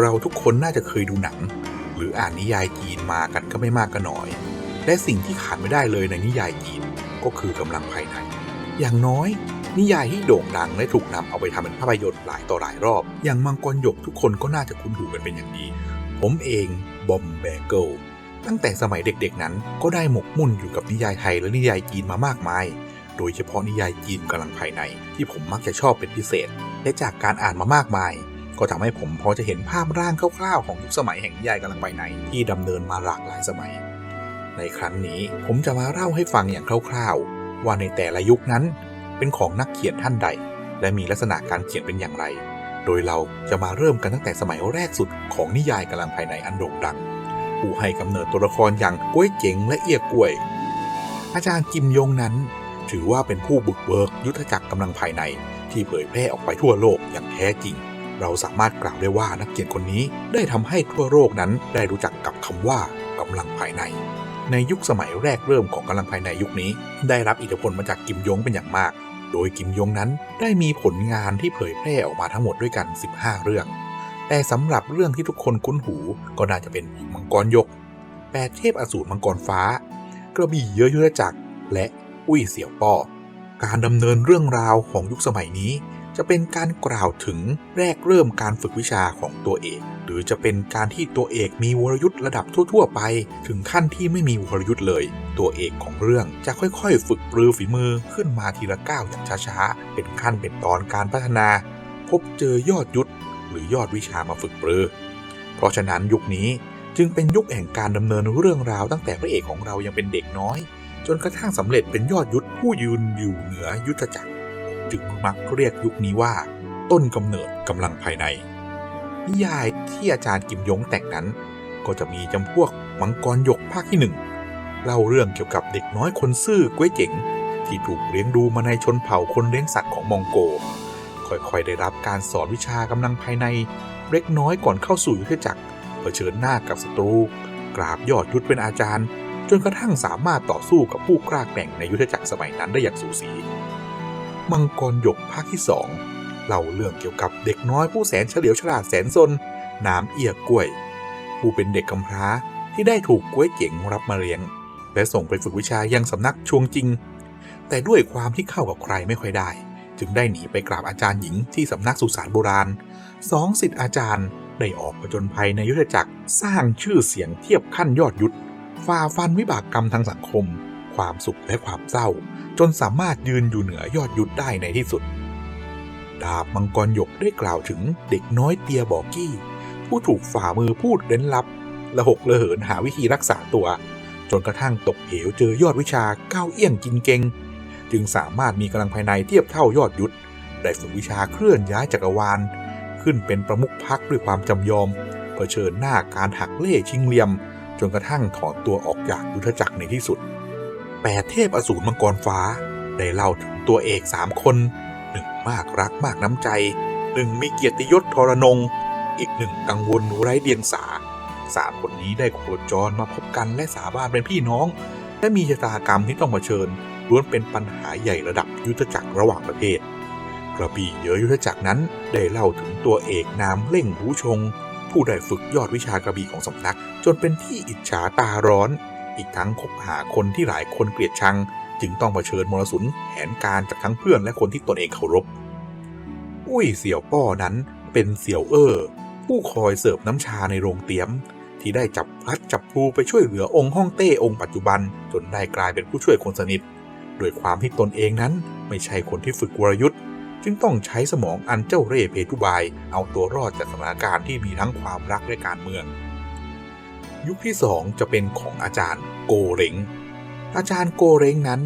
เราทุกคนน่าจะเคยดูหนัง หรืออ่านนิยายจีนมากันก็ไม่มากก็น้อย และสิ่งที่ขาดไม่ได้เลยในนิยายจีนก็คือกำลังภายใน อย่างน้อย นิยายที่โด่งดังและถูกนำเอาไปทำเป็นภาพยนตร์หลายต่อหลายรอบ อย่างมังกรหยกทุกคนก็น่าจะคุ้นหูกันเป็นอย่างดีผมเองบอมแบเกิลตั้งแต่สมัยเด็กๆนั้นก็ได้หมกมุ่นอยู่กับนิยายไทยและนิยายจีนมามากมาย โดยเฉพาะนิยายจีนกำลังภายในที่ผมมักจะชอบเป็นพิเศษ และจากการอ่านมามากมาย ก็ทำให้ผมพอจะเห็นภาพร่างคร่าวๆของยุคสมัยแห่งนิยายกำลังภายในที่ดำเนินมาหลากหลายสมัย ในครั้งนี้ผมจะมาเล่าให้ฟังอย่างคร่าวๆ ว่าในแต่ละยุคนั้น เป็นของนักเขียนท่านใด และมีลักษณะการเขียนเป็นอย่างไร โดยเราจะมาเริ่มกันตั้งแต่สมัยแรกสุดของนิยายกำลังภายในอันโด่งดัง ผู้ให้กำเนิดตัวละครอย่างก้วยเจ๋งและเอียกล้วย อาจารย์กิมยงนั้น ถือว่าเป็นผู้บุกเบิกยุทธจักรกำลังภายในที่เผยแพร่ออกไปทั่วโลกอย่างแท้จริง เราสามารถกล่าวได้ว่านักเขียนคนนี้ได้ทำให้ทั่วโลกนั้นได้รู้จักกับคำว่ากำลังภายใน ในยุคสมัยแรกเริ่มของกำลังภายในยุคนี้ ได้รับอิทธิพลมาจากกิมยงเป็นอย่างมาก โดยกิมยงนั้นได้มีผลงานที่เผยแพร่ออกมาทั้งหมดด้วยกัน 15 เรื่อง แต่สำหรับเรื่องที่ทุกคนคุ้นหูก็น่าจะเป็นมังกรยกแปดเทพอสูรมังกรฟ้า กระบี่เยอะยุทธจักรและอุ้ยเสี่ยวป้อการดำเนินเรื่องราวของยุคสมัยนี้ จะเป็นการกล่าวถึงแรกเริ่มการฝึกวิชาของตัวเอก หรือจะเป็นการที่ตัวเอกมีวรยุทธ์ระดับทั่ว ๆ ไป ถึงขั้นที่ไม่มีวรยุทธ์เลย ตัวเอกของเรื่องจะค่อยๆ ฝึกปรือฝีมือขึ้นมาทีละก้าวอย่างช้าๆ เป็นขั้นเป็นตอนการพัฒนา พบเจอยอดยุทธหรือยอดวิชามาฝึกปรือ เพราะฉะนั้นยุคนี้จึงเป็นยุคแห่งการดำเนินเรื่องราวตั้งแต่พระเอกของเรายังเป็นเด็กน้อย จนกระทั่งสำเร็จเป็นยอดยุทธผู้ยืนอยู่เหนือยุทธจักร จึงมักเรียกยุคนี้ว่า ต้นกำเนิดกำลังภายใน นิยายที่อาจารย์กิมยงแต่งนั้น ก็จะมีจำพวกมังกรหยกภาคที่หนึ่งเล่าเรื่องเกี่ยวกับเด็กน้อยคนซื่อก้วยเจ๋ง ที่ถูกเลี้ยงดูมาในชนเผ่าคนเลี้ยงสัตว์ของมองโก ค่อยๆได้รับการสอนวิชากำลังภายในเล็กน้อยก่อนเข้าสู่ยุทธจักรเผชิญหน้ากับศัตรู กราบยอดยุทธเป็นอาจารย์ จนกระทั่งสามารถต่อสู้กับผู้กล้าแกร่งในยุทธจักรสมัยนั้นได้อย่างสูสี มังกรหยกภาคที่สองเล่าเรื่องเกี่ยวกับเด็กน้อยผู้แสนเฉลียวฉลาดแสนซนนามเอียกล้วย ผู้เป็นเด็กกำพร้าที่ได้ถูกกล้วยเจ๋งรับมาเลี้ยง และส่งไปฝึกวิชายังสำนักชวงจริง แต่ด้วยความที่เข้ากับใครไม่ค่อยได้ จึงได้หนีไปกราบอาจารย์หญิงที่สำนักสุสานโบราณสองสิทธิ์อาจารย์ได้ออกผจญภัยในยุทธจักรสร้างชื่อเสียงเทียบขั้นยอดยุทธฝ่าฟันวิบากกรรมทางสังคม ความสุขและความเศร้า จนสามารถยืนอยู่เหนือยอดยุทธได้ในที่สุด ดาบมังกรหยกได้กล่าวถึงเด็กน้อยเตียบอกกี้ ผู้ถูกฝ่ามือพูดเร้นลับละหกละเหินหาวิธีรักษาตัว จนกระทั่งตกเหวเจอยอดวิชาก้าวเอี้ยงกินเกงจึงสามารถมีกำลังภายในเทียบเท่ายอดยุทธได้ฝึกวิชาเคลื่อนย้ายจักรวาล ขึ้นเป็นประมุขพักด้วยความจำยอมเผชิญหน้าการหักเล่ชิงเหลี่ยม จนกระทั่งถอนตัวออกจากยุทธจักรในที่สุด แปดเทพอสูรมังกรฟ้า ได้เล่าถึงตัวเอกสามคนหนึ่งมากรักมากน้ำใจหนึ่งมีเกียรติยศทรนง อีกหนึ่งกังวลไร้เดียงสาสามคนนี้ได้โคจรมาพบกันและสาบานเป็นพี่น้อง และมีชะตากรรมที่ต้องเผชิญล้วนเป็นปัญหาใหญ่ระดับยุทธจักรระหว่างประเทศ กระบี่เยอะยุทธจักรนั้นได้เล่าถึงตัวเอกนามเล่งหูชง ผู้ได้ฝึกยอดวิชากระบี่ของสำนัก จนเป็นที่อิจฉาตาร้อน อีกทั้งคบหาคนที่หลายคนเกลียดชัง จึงต้องเผชิญมรสุมแผนการจากทั้งเพื่อนและคนที่ตนเองเคารพ อุ้ยเสี่ยวป้อนั้นเป็นเสี่ยวเอ้อผู้คอยเสิร์ฟน้ำชาในโรงเตี๊ยม ที่ได้จับพลัดจับพลูไปช่วยเหลือองค์ฮ่องเต้องค์ปัจจุบัน จนได้กลายเป็นผู้ช่วยคนสนิทโดยความที่ตนเองนั้นไม่ใช่คนที่ฝึกวรยุทธ์จึงต้องใช้สมองอันเจ้าเร่ห์เพทุบาย เอาตัวรอดจากสถานการณ์ที่มีทั้งความรักและการเมือง ยุคที่สองจะเป็นของอาจารย์โกเรงอาจารย์โกเรงนั้น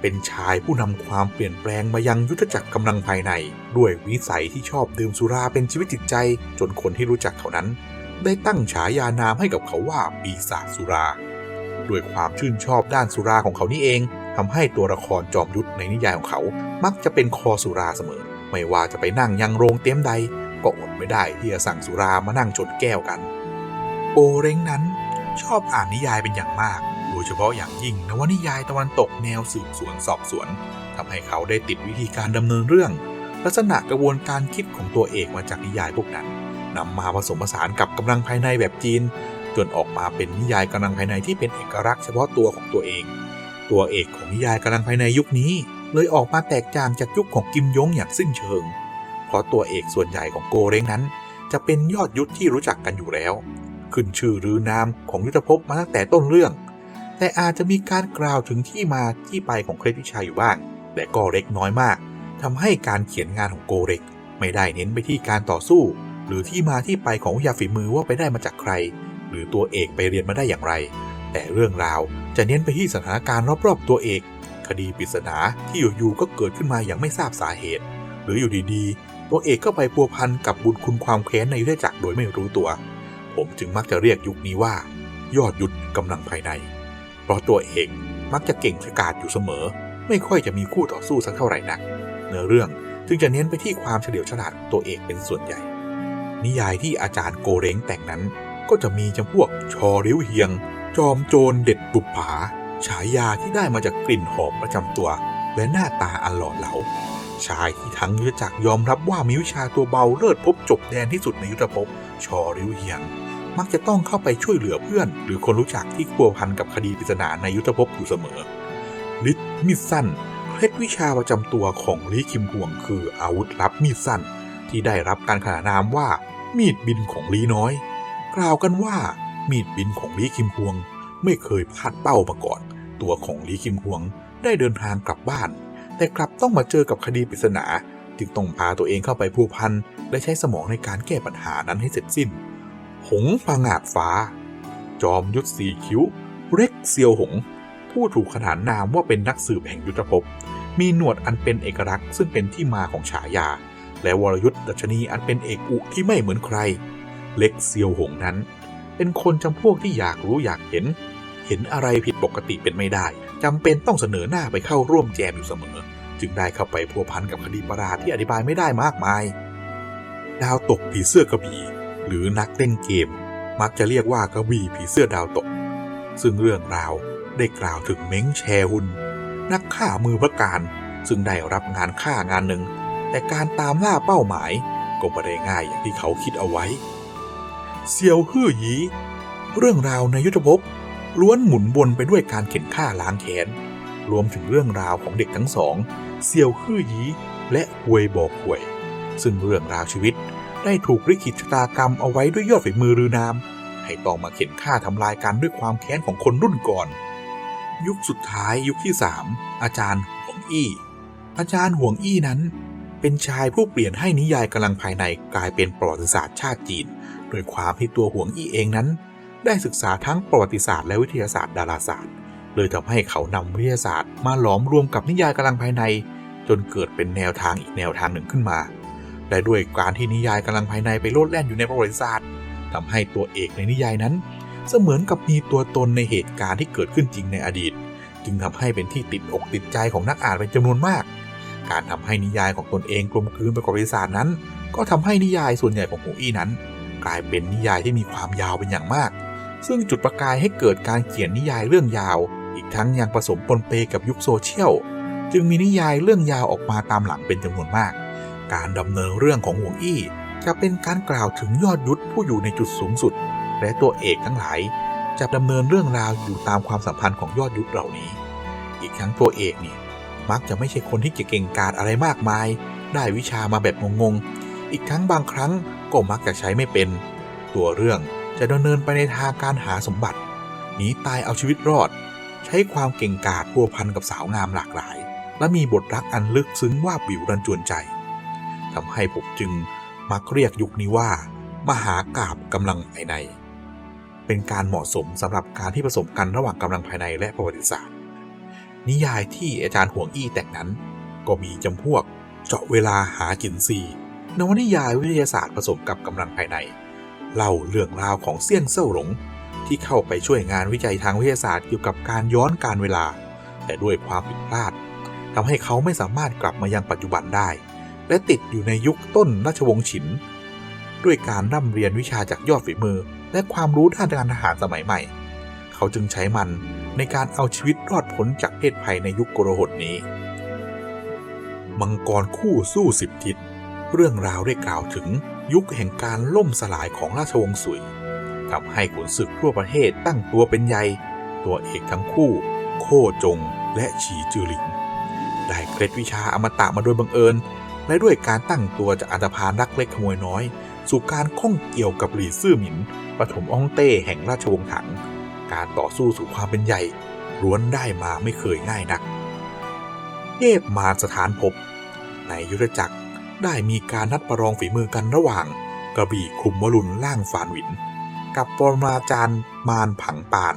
เป็นชายผู้นำความเปลี่ยนแปลงมายังยุทธจักรกำลังภายใน ด้วยวิสัยที่ชอบดื่มสุราเป็นชีวิตจิตใจ จนคนที่รู้จักเขานั้น ได้ตั้งฉายานามให้กับเขาว่าปีศาจสุรา ด้วยความชื่นชอบด้านสุราของเขานี่เองทำให้ตัวละครจอมยุทธในนิยายของเขา มักจะเป็นคอสุราเสมอ ไม่ว่าจะไปนั่งยังโรงเตี้ยมใด ก็อดไม่ได้ที่จะสั่งสุรามานั่งชนแก้วกัน โอเร้งนั้น ชอบอ่านนิยายเป็นอย่างมาก โดยเฉพาะอย่างยิ่งนวนิยายตะวันตกแนวสืบสวนสอบสวนทำให้เขาได้ติดวิธีการดำเนินเรื่อง ลักษณะกระบวนการคิดของตัวเอกมาจากนิยายพวกนั้นนำมาผสมผสานกับกำลังภายในแบบจีน จนออกมาเป็นนิยายกำลังภายในที่เป็นเอกลักษณ์เฉพาะตัวของตัวเอง ตัวเอกของนิยายกำลังภายในยุคนี้ เลยออกมาแตกต่างจากยุคของกิมยงอย่างสิ้นเชิง เพราะตัวเอกส่วนใหญ่ของโกเร้งนั้น จะเป็นยอดยุทธที่รู้จักกันอยู่แล้ว ขึ้นชื่อหรือนามของยุทธภพมาตั้งแต่ต้นเรื่อง แต่อาจจะมีการกล่าวถึงที่มาที่ไปของเคล็ดวิชาอยู่บ้าง แต่ก็เล็กน้อยมากทำให้การเขียนงานของโกเร็ก ไม่ได้เน้นไปที่การต่อสู้ หรือที่มาที่ไปของวิทยาฝีมือว่าไปได้มาจากใคร หรือตัวเอกไปเรียนมาได้อย่างไร แต่เรื่องราวจะเน้นไปที่สถานการณ์รอบๆตัวเอก คดีปริศนาที่อยู่ๆก็เกิดขึ้นมาอย่างไม่ทราบสาเหตุ หรืออยู่ดีๆตัวเอกก็ไปพัวพันกับบุญคุณความแค้นในยุทธจักรโดยไม่รู้ตัว ผมจึงมักจะเรียกยุคนี้ว่า ยอดยุทธกำลังภายใน เพราะตัวเอกมักจะเก่งฉกาจอยู่เสมอ ไม่ค่อยจะมีคู่ต่อสู้สักเท่าไหร่นัก เนื้อเรื่องจึงจะเน้นไปที่ความเฉลียวฉลาดของตัวเอกเป็นส่วนใหญ่ นิยายที่อาจารย์โกเร้งแต่งนั้น ก็จะมีจำพวกชอริ้วเฮียง จอมโจรเด็ดบุปผา ฉายาที่ได้มาจากกลิ่นหอมประจำตัว และหน้าตาอันหล่อเหลา ชายที่ทั้งยุทธจักรยอมรับว่ามีวิชาตัวเบาเลิศพบจบแดนที่สุดในยุทธภพชอริวเฮียง มักจะต้องเข้าไปช่วยเหลือเพื่อน หรือคนรู้จักที่พัวพันกับคดีปริศนาในยุทธภพอยู่เสมอลิทมิดสั้นเคล็ดวิชาประจำตัวของลีคิมพวงคืออาวุธลับมีดสั้น ที่ได้รับการขนานนามว่า มีดบินของลีน้อย กล่าวกันว่ามีดบินของลีคิมพวง ไม่เคยพลาดเป้ามาก่อน ตัวของลีคิมพวงได้เดินทางกลับบ้าน แต่กลับต้องมาเจอกับคดีปริศนา จึงต้องพาตัวเองเข้าไปพัวพันและใช้สมองในการแก้ปัญหานั้นให้เสร็จสิ้น หงผงาดฟ้า จอมยุทธสีคิ้ว เร็กเซียวหง ผู้ถูกขนานนามว่าเป็นนักสืบแห่งยุทธภพ มีหนวดอันเป็นเอกลักษณ์ซึ่งเป็นที่มาของฉายา และวรยุทธ์ดัชนีอันเป็นเอกอุที่ไม่เหมือนใคร เล็กเซียวหงนั้น เป็นคนจำพวกที่อยากรู้อยากเห็นเห็นอะไรผิดปกติเป็นไม่ได้จำเป็นต้องเสนอหน้าไปเข้าร่วมแจมอยู่เสมอ จึงได้เข้าไปพัวพันกับคดีประหลาดที่อธิบายไม่ได้มากมาย ดาวตกผีเสื้อกระบี่ หรือนักเล่นเกม มักจะเรียกว่ากระบี่ผีเสื้อดาวตก ซึ่งเรื่องราวได้กล่าวถึงเม้งแชฮุน นักฆ่ามือพระการซึ่งได้รับงานฆ่างานหนึ่ง แต่การตามล่าเป้าหมายก็ไม่ได้ง่ายอย่างที่เขาคิดเอาไว้เซียวฮื่อยี เรื่องราวในยุทธภพล้วนหมุนวนไปด้วยการเข็นฆ่าล้างแค้น รวมถึงเรื่องราวของเด็กทั้งสองเซียวฮื่อยีและหวยบอกหวย ซึ่งเรื่องราวชีวิตได้ถูกลิขิตชะตากรรมเอาไว้ด้วยยอดฝีมือรือนาม ให้ต้องมาเข็นฆ่าทำลายกันด้วยความแค้นของคนรุ่นก่อน ยุคสุดท้ายยุคที่3อาจารย์ห่วงอี้ อาจารย์ห่วงอี้นั้น เป็นชายผู้เปลี่ยนให้นิยายกำลังภายในกลายเป็นประวัติศาสตร์ชาติจีน โดยความที่ตัวห่วงอี้เองนั้น ได้ศึกษาทั้งประวัติศาสตร์และวิทยาศาสตร์ดาราศาสตร์ เลยทำให้เขานำวิทยาศาสตร์มาหลอมรวมกับนิยายกำลังภายใน จนเกิดเป็นแนวทางอีกแนวทางหนึ่งขึ้นมา และด้วยการที่นิยายกำลังภายในไปโลดแล่นอยู่ในประวัติศาสตร์ทำให้ตัวเอกในนิยายนั้น เสมือนกับมีตัวตนในเหตุการณ์ที่เกิดขึ้นจริงในอดีต จึงทำให้เป็นที่ติดอกติดใจของนักอ่านเป็นจำนวนมาก การทำให้นิยายของตนเองกลมกลืนไปกับประวัติศาสตร์นั้น ก็ทำให้นิยายส่วนใหญ่ของหูอี้นั้น กลายเป็นนิยายที่มีความยาวเป็นอย่างมาก ซึ่งจุดประกายให้เกิดการเขียนนิยายเรื่องยาว อีกทั้งยังผสมปนเปกับยุคโซเชียล จึงมีนิยายเรื่องยาวออกมาตามหลังเป็นจำนวนมาก การดำเนินเรื่องของห่วงอี้จะเป็นการกล่าวถึงยอดยุทธผู้อยู่ในจุดสูงสุด และตัวเอกทั้งหลาย จะดำเนินเรื่องราวอยู่ตามความสัมพันธ์ของยอดยุทธเหล่านี้ อีกทั้งตัวเอกเนี่ยมักจะไม่ใช่คนที่จะเก่งกาจอะไรมากมาย ได้วิชามาแบบงงๆ อีกทั้งบางครั้งก็มักจะใช้ไม่เป็น ตัวเรื่องจะดำเนินไปในทางการหาสมบัติหนีตายเอาชีวิตรอด ใช้ความเก่งกาจพัวพันกับสาวงามหลากหลาย และมีบทรักอันลึกซึ้งว่าบิวรันจวนใจทำให้ผมจึงมักเรียกยุคนี้ว่า มหากาบกำลังภายใน เป็นการเหมาะสมสำหรับการที่ผสมกันระหว่างกำลังภายในและประวัติศาสตร์ นิยายที่อาจารย์ห่วงอี้แต่งนั้น ก็มีจำพวกเจาะเวลาหาจินซีนวนิยายวิทยาศาสตร์ผสมกับกำลังภายใน เล่าเรื่องราวของเซี่ยนเซ่าหลง ที่เข้าไปช่วยงานวิจัยทางวิทยาศาสตร์เกี่ยวกับการย้อนการเวลา แต่ด้วยความผิดพลาดทำให้เขาไม่สามารถกลับมายังปัจจุบันได้ และติดอยู่ในยุคต้นราชวงศ์ฉิน ด้วยการร่ำเรียนวิชาจากยอดฝีมือ และความรู้ด้านการทหารสมัยใหม่ เขาจึงใช้มันในการเอาชีวิตรอดพ้นจากเพศภัยในยุคโกรหดนี้ มังกรคู่สู้สิบทิศ เรื่องราวได้กล่าวถึงยุคแห่งการล่มสลายของราชวงศ์สุย ทำให้ขุนศึกทั่วประเทศตั้งตัวเป็นใหญ่ ตัวเอกทั้งคู่ โคจงและฉีจือหลิง ได้เคล็ดวิชาอมตะมาโดยบังเอิญ และด้วยการตั้งตัวจากอันธพาลรักเล็กขโมยน้อย สู่การข้องเกี่ยวกับหลี่ซื่อหมินปฐมอองเต้แห่งราชวงศ์ถัง การต่อสู้สู่ความเป็นใหญ่ล้วนได้มาไม่เคยง่ายนัก เทพมาสถานภพในยุทธจักรได้มีการนัดประลองฝีมือกันระหว่าง กระบี่คุมวรุณล่างฝานหวิน กับปรมาจารย์มารผังปาน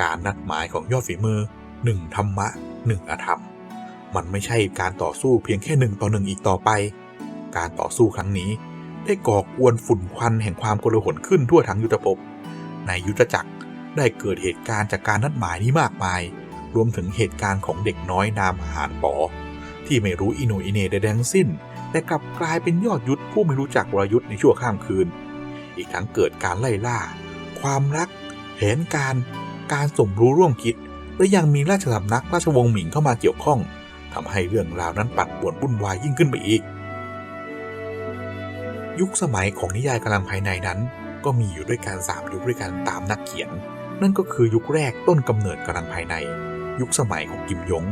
การนัดหมายของยอดฝีมือหนึ่งธรรมะหนึ่งอธรรม มันไม่ใช่การต่อสู้เพียงแค่หนึ่งต่อหนึ่งอีกต่อไป การต่อสู้ครั้งนี้ได้ก่อกวนฝุ่นควันแห่งความโกลาหลขึ้นทั่วทั้งยุทธภพ ในยุทธจักรได้เกิดเหตุการณ์จากการนัดหมายนี้มากมาย รวมถึงเหตุการณ์ของเด็กน้อยนามหานปอ ที่ไม่รู้อิโหนอิเหนใดทั้งสิ้น แต่กลับกลายเป็นยอดยุทธผู้ไม่รู้จักวรยุทธในชั่วข้ามคืน อีกทั้งเกิดการไล่ล่า ความรัก แผนการ การสมรู้ร่วมคิด และยังมีราชสำนักราชวงศ์หมิงเข้ามาเกี่ยวข้องทำให้เรื่องราวนั้นปั่นป่วนวุ่นวายยิ่งขึ้นไปอีก ยุคสมัยของนิยายกำลังภายในนั้น ก็มีอยู่ด้วยกันสามยุคด้วยกันตามนักเขียน นั่นก็คือยุคแรกต้นกำเนิดกำลังภายใน ยุคสมัยของกิมยง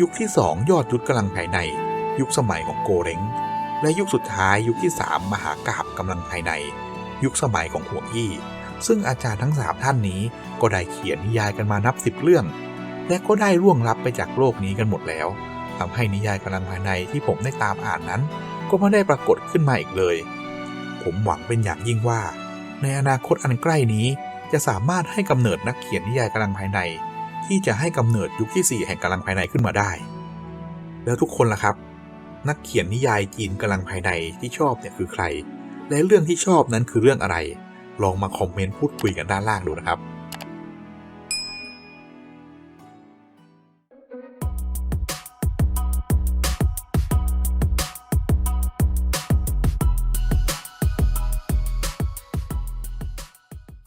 ยุคที่สองยอดยุทธกำลังภายใน ยุคสมัยของโกเร้งและยุคสุดท้ายยุคที่สามมหากราบกำลังภายใน ยุคสมัยของห่วงยี่ซึ่งอาจารย์ทั้งสามท่านนี้ก็ได้เขียนนิยายกันมานับสิบเรื่อง และก็ได้ร่วงลับไปจากโลกนี้กันหมดแล้วทำให้นิยายกำลังภายในที่ผมได้ตามอ่านนั้น ก็ไม่ได้ปรากฏขึ้นมาอีกเลย ผมหวังเป็นอย่างยิ่งว่า ในอนาคตอันใกล้นี้จะสามารถให้กำเนิดนักเขียนนิยายกำลังภายใน ที่จะให้กำเนิดยุคที่4แห่งกำลังภายในขึ้นมาได้ แล้วทุกคนล่ะครับ นักเขียนนิยายจีนกำลังภายในที่ชอบเนี่ยคือใคร และเรื่องที่ชอบนั้นคือเรื่องอะไร ลองมาคอมเมนต์พูดคุยกันด้านล่างดูนะครับ